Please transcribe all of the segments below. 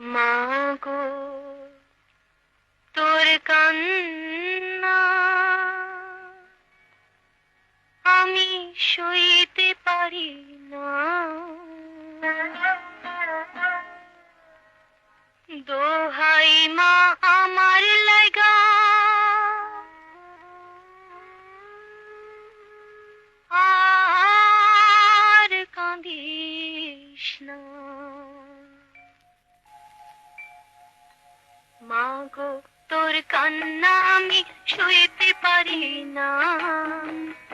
মাগো তোর কান্না। আমি সইতে পারি না। দোহাই মা আমার লাগা। আর কাঁদিস না। মাগো তোর কান্না আমি সইতে পারি না।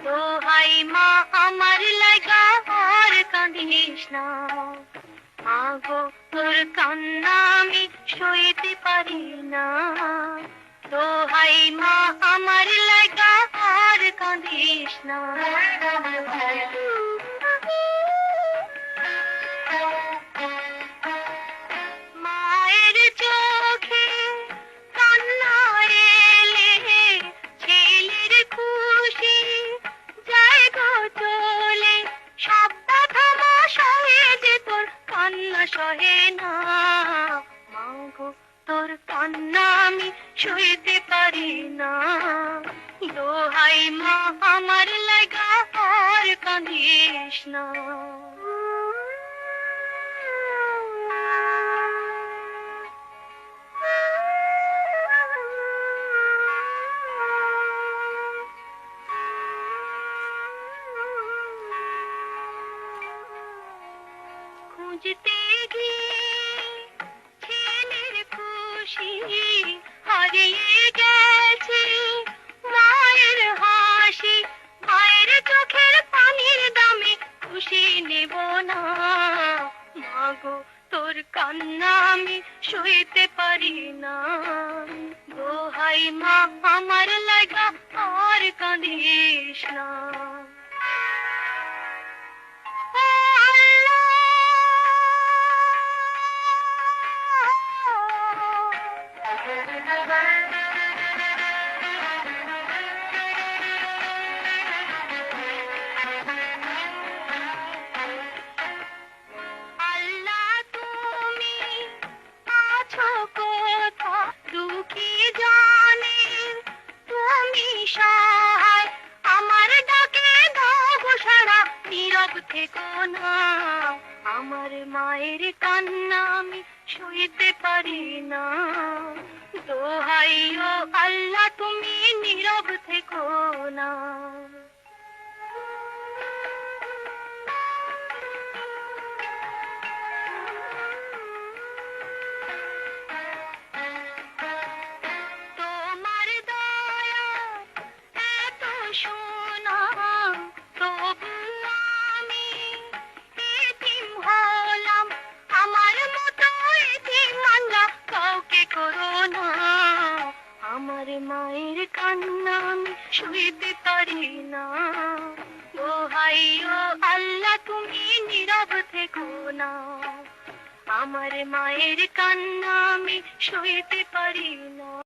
দোহাই মা, আমার লাগা আর কাঁদিস না। তোর কান্না আমি সইতে পারি না। দোহাই মা, আমার লাগা আর কাঁদিস না। সহে না। মাগো, তোর কান্না আমি সইতে পারি না। দোহাই মা, আমার লাগা আর কাঁদিস না। খুঁজতে গিয়ে ছেলের খুশি হারিয়ে গেছে। মায়ের হাসি, মায়ের চোখের পানির দামে খুশি নেব না। মাগো, তোর কান্না আমি সইতে পারি না। দোহাই মা, আমার লাগা আর কাঁদিস না। নীরব থেকো না আমার মায়ের কান্না আমি সইতে পারি না। দোহাই ও আল্লাহ, তুমি নীরব থেকো না। কান্না আমি সইতে পারি না। ও হাই, ও আল্লাহ, তুমি নীরব থেকো না। আমার মায়ের কান্না আমি শুইতে পারি না।